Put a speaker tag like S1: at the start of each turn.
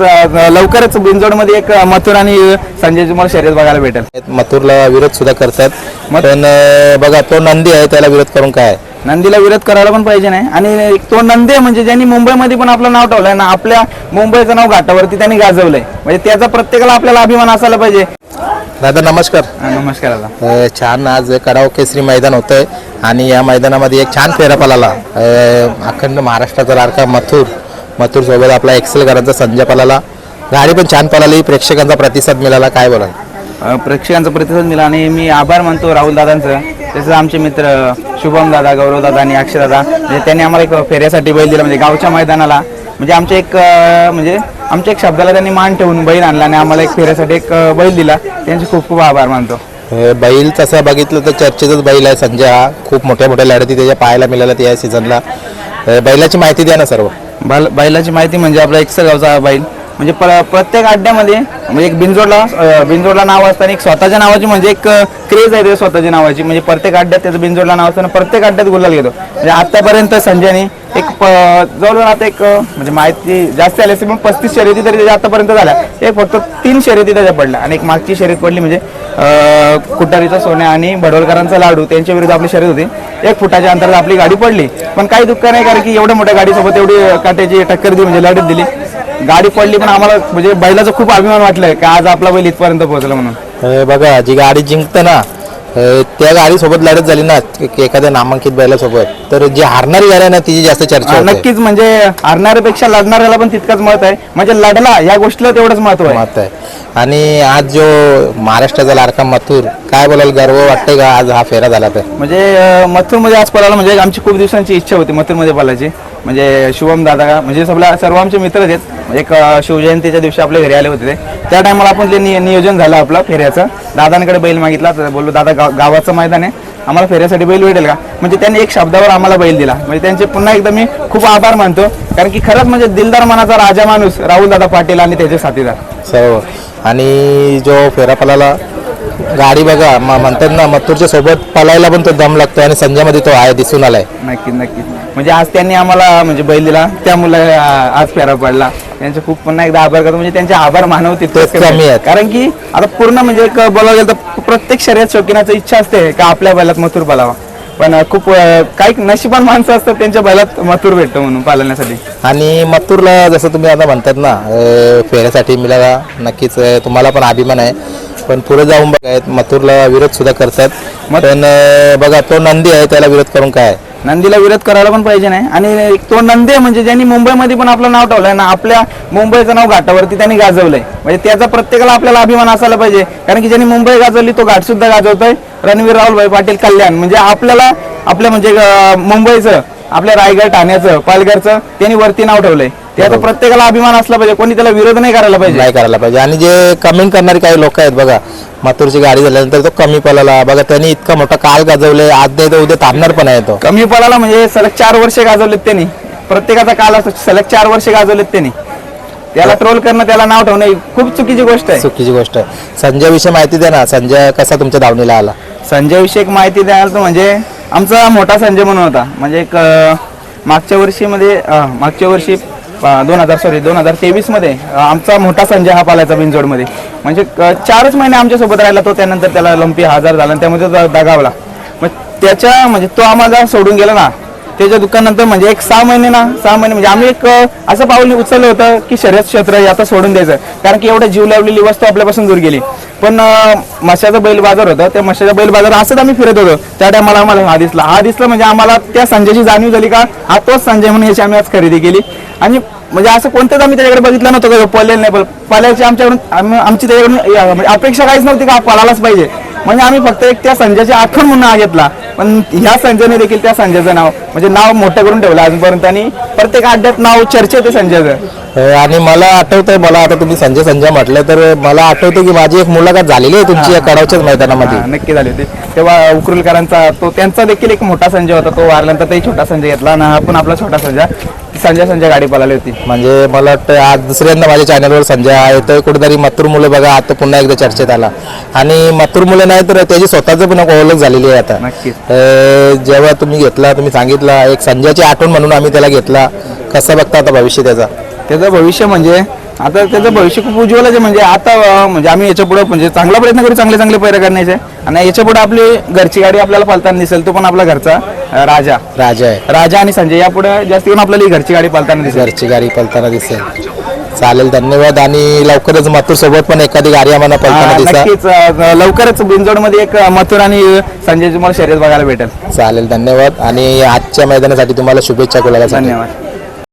S1: लवकरच बिंजोडमध्ये एक मथुर आणि संजय तुम्हाला शर्यत बघायला भेटेल.
S2: मथुरला विरोध सुद्धा करतात. पण बघा तो नंदी आहे त्याला विरोध करून काय?
S1: नंदीला विरोध करायला पण पाहिजे नाही. आणि तो नंदी आहे म्हणजे ज्यांनी मुंबईमध्ये पण आपलं नाव ठेवलंय ना आपल्या मुंबईचं नाव घाटावरती त्यांनी गाजवलंय. म्हणजे त्याचा प्रत्येकाला आपल्याला अभिमान असायला पाहिजे.
S2: दादा नमस्कार.
S1: नमस्कार दादा.
S2: छान आज कडाव केसरी मैदान होतंय. आणि या मैदानामध्ये एक छान फेरा पलाला. अखंड महाराष्ट्राचा लाडका मथुर. मथुर सोबत आपला एक्सेल करांचा संजय पलाला. गाडी पण छान पळाली. प्रेक्षकांचा प्रतिसाद मिळाला. काय बोला
S1: प्रेक्षकांचा प्रतिसाद मिळाला आणि मी आभार मानतो राहुल दादांचं. तसंच आमचे मित्र शुभम दादा गौरव दादा आणि अक्षय दादा. म्हणजे त्यांनी आम्हाला एक फेऱ्यासाठी बैल दिला. म्हणजे गावच्या मैदानाला. म्हणजे आमच्या एक अ, म्हणजे आमच्या एक शब्दाला त्यांनी मान ठेवून बैल आणला आणि आम्हाला एक फेऱ्यासाठी एक अ, बैल दिला. त्यांचे खूप खूप आभार मानतो.
S2: बैल तसं बघितलं तर चर्चेचाच बैल आहे संजय हा. खूप मोठ्या मोठ्या लढती त्याच्या पाहायला मिळाल्या या सीझनला बैलाची माहिती द्या ना सर्व.
S1: बाल बैलाची माहिती म्हणजे आपला एकसर गावचा बैल. म्हणजे प्र- प्रत्येक अड्ड्यामध्ये म्हणजे एक बिंजोडला बिंजोडला नाव असताना एक स्वतःच्या नावाची म्हणजे एक क्रेज आहे ते स्वतःच्या नावाची. म्हणजे प्रत्येक अड्ड्यात त्याचं बिंजोडला नाव असताना प्रत्येक अड्ड्यात गुलाल घेतो. म्हणजे आतापर्यंत संजयने एक प- जवळजवळ आता एक म्हणजे माहिती जास्त आली असते पण पस्तीस शर्यती तरी त्याच्या आतापर्यंत झाल्या. एक फक्त तीन शर्यती त्याच्या पडल्या आणि एक मागची शर्यत पडली म्हणजे कुटारीचा सोन्या आणि भडवलकरांचा लाडू. त्यांच्या विरुद्ध आपली शर्यत होती. एक फुटाच्या अंतरात आपली गाडी पडली. पण काही दुःख नाही कारण की एवढ्या मोठ्या गाडीसोबत एवढी काट्याची टक्कर दिली म्हणजे लढत दिली. गाडी पडली पण आम्हाला म्हणजे बैलाचा खूप अभिमान वाटलाय की आज आपला बैल इथपर्यंत पोहोचला म्हणून.
S2: बघा जी गाडी जिंकते ना अं, त्या गाडीसोबत लढत झाली ना एक- एखाद्या नामांकित बैलासोबत तर जी हारणारी गाडी आहे ना तिची जास्त चर्चा होते.
S1: नक्कीच म्हणजे हरणाऱ्यापेक्षा लढणाऱ्याला पण तितकंच मत आहे. म्हणजे लढला या गोष्टीला तेवढंच महत्त्व आहे.
S2: मत आहे. आणि आज जो महाराष्ट्राचा लाडका मथुर काय बोलाल गर्व वाटतंय का? आज हा फेरा झाला तर.
S1: म्हणजे मथुरमध्ये आज पळाला म्हणजे आमची खूप दिवसांची इच्छा होती मथुरमध्ये पळायची. म्हणजे शुभम दादा म्हणजे सगळ्या सर्व आमचे मित्रच आहेत. एक शिवजयंतीच्या दिवशी आपल्या घरी आले होते ते. त्या टायमाला आपण ते नि- नियोजन झालं आपलं फेऱ्याचं. दादांकडे बैल मागितला तर बोललो दादा गाव- गावाचं मैदान आहे. आम्हाला फेऱ्यासाठी बैल भेटेल का? म्हणजे त्यांनी एक शब्दावर आम्हाला बैल दिला. म्हणजे त्यांचे पुन्हा एकदा मी खूप आभार मानतो. कारण की खरंच म्हणजे दिलदार मनाचा राजा माणूस राहुल दादा पाटील आणि त्याचे साथीदार.
S2: सर्व. आणि जो फेरा पलाला गाडी बघा म- म्हणतात ना मथुरच्या सोबत पलायला पण तो दम लागतो आणि संजयमध्ये तो आहे दिसून आलाय.
S1: नक्कीच नक्कीच. म्हणजे आज त्यांनी आम्हाला म्हणजे बैल दिला त्यामुळे आ- आज फेरा पडला. त्यांचे खूप पुन्हा एकदा आभार करतो. म्हणजे त्यांचे आभार मानव तितकेच
S2: तेच कमी आहेत.
S1: कारण की आता पूर्ण म्हणजे एक बोलायला गेलं तर प्रत्येक शर्यत शौकीनाची इच्छा असते का आपल्या बैलात मथुर पालावा. पण अ, खूप अ, काही नशिबान माणसं असतात त्यांच्या बैलात मथुर भेटतो म्हणून पालण्यासाठी.
S2: आणि मथुरला जसं तुम्ही आता म्हणतात ना अं, फेऱ्यासाठी मिळाला. नक्कीच अं, तुम्हाला पण अभिमान आहे. पण पुढे जाऊन बघा मथुरला विरोध सुद्धा करतात. पण बघा तो नंदी आहे त्याला विरोध करून काय?
S1: नंदीला विरोध करायला पण पाहिजे नाही. आणि तो नंदी आहे म्हणजे ज्यांनी मुंबईमध्ये पण आपलं नाव ठेवलंय ना आपल्या मुंबईचं नाव घाटावरती त्यांनी गाजवलंय. म्हणजे त्याचा प्रत्येकाला आपल्याला अभिमान असायला पाहिजे. कारण की ज्यांनी मुंबई गाजवली तो घाट सुद्धा गाजवतोय. रणवीर राहुलभाई पाटील कल्याण. म्हणजे आपल्याला आपल्या म्हणजे मुंबईचं आपल्या रायगड ठाण्याचं पालघरचं त्यांनी वरती नाव ठेवलंय. त्याचा प्रत्येकाला अभिमान असला पाहिजे. कोणी त्याला विरोध नाही करायला पाहिजे.
S2: नाही करायला पाहिजे. आणि जे कमेंट करणारे काही लोक आहेत बघा मथुरची गाडी झाल्यानंतर तो कमी पळाला. बघा त्यांनी इतका मोठा काल गाजवले आज नाही तर उद्या थांबणार पण आहे तो.
S1: कमी पडाला म्हणजे सलग चार वर्ष गाजवलेत त्यांनी. प्रत्येकाचा काल असतो. सलग चार वर्ष गाजवलेत त्यांनी. त्याला ट्रोल करणं त्याला नाव ठेवणं ही खूप चुकीची गोष्ट आहे.
S2: चुकीची गोष्ट आहे. संजय विषयी माहिती द्या ना. संजय कसा तुमच्या धावणीला आला?
S1: संजय विषयी एक माहिती द्याल तर म्हणजे आमचा मोठा संजय म्हणून होता. म्हणजे एक अं, मागच्या वर्षी मध्ये अं, मागच्या वर्षी दोन हजार सॉरी दोन हजार तेवीसमध्ये आमचा मोठा संजय हा पालायचा बिनजोडमध्ये. म्हणजे चारच महिने आमच्यासोबत राहिला तो त्यानंतर त्याला लंपी आजार झाला आणि त्यामध्ये तो दगावला. मग त्याच्या म्हणजे तो आम्हाला सोडून गेला ना त्याच्या दुकानानंतर म्हणजे एक सहा महिने ना सहा महिने म्हणजे आम्ही एक असं पाऊल उचललं होतं की शर्यत क्षेत्र आता सोडून द्यायचं. कारण की एवढं जीव लावलेली वस्तू आपल्यापासून दूर गेली. पण मशाचा बैल बाजार होता. त्या मशाचा बैल बाजार असंच आम्ही फिरत होतो. त्या टायमाला आम्हाला हा दिसला. हा दिसला म्हणजे आम्हाला त्या संजयची जाणीव झाली का हा तोच संजय म्हणून याची आम्ही आज खरेदी केली. आणि म्हणजे असं कोणतंच आम्ही त्याच्याकडे बघितलं नव्हतं का पळलेलं नाही. पळायची आमच्याकडून आम्ही- आमची त्याच्याकडून म्हणजे अपेक्षा काहीच नव्हती का पळालाच पाहिजे. म्हणजे आम्ही फक्त एक त्या संजयची आठवण म्हणून हा घेतला. पण ह्या संजयने देखील त्या संजयचं नाव म्हणजे नाव मोठं करून ठेवलं अजूनपर्यंत आणि प्रत्येक अड्ड्यात नाव चर्चेत आहे संजयचं.
S2: अं, आणि मला आठवतंय मला आता तुम्ही संजय संजय म्हटलं तर मला आठवतं की माझी एक मुलाखत झालेली आहे तुमची या कडावच्याच मैदानामध्ये.
S1: हा, नक्की झाले होते. तेव्हा उकरुलकरांचा तो त्यांचा देखील एक मोठा संजय होता तो वारल्यानंतर तेही छोटा संजय घेतला आणि हा पण आपला छोटा संजय. संजय संजय गाडी पळाली होती.
S2: म्हणजे मला वाटतं आज दुसऱ्यांदा माझ्या चॅनलवर संजय हा येतोय कुठेतरी मथुर मुलं बघा आता पुन्हा एकदा चर्चेत आला. आणि मथुर मुलं नाही तर त्याची स्वतःच पण ओळख झालेली आहे आता. अं, जेव्हा तुम्ही घेतला तुम्ही सांगितला एक संजयची आठवण म्हणून आम्ही त्याला घेतला. कसं बघता आता भविष्य त्याचा?
S1: त्याचं भविष्य म्हणजे आता त्याचं भविष्य खूप उज्ज्वलच आहे. म्हणजे आता अं, म्हणजे आम्ही याच्यापुढे म्हणजे चांगला प्रयत्न करू चांगले चांगले पैरे करण्याचे आणि याच्यापुढे आपली घरची गाडी आपल्याला पालताना दिसेल तो पण आपला घरचा अं, राजा.
S2: राजा आहे.
S1: राजा आणि संजय यापुढे जास्त करून आपल्याला ही घरची गाडी पालताना दिसेल.
S2: घरची गाडी पलताना दिसेल. चालेल धन्यवाद. आणि लवकरच मथुर सोबत पण एखादी गाडी आम्हाला पलताना दिसा.
S1: नक्कीच. अं, लवकरच बिंजोडमध्ये एक अं, मथुर आणि संजय तुम्हाला शर्यत बघायला भेटेल.
S2: चालेल धन्यवाद. आणि आजच्या मैदानासाठी तुम्हाला शुभेच्छा कोणाला
S1: धन्यवाद.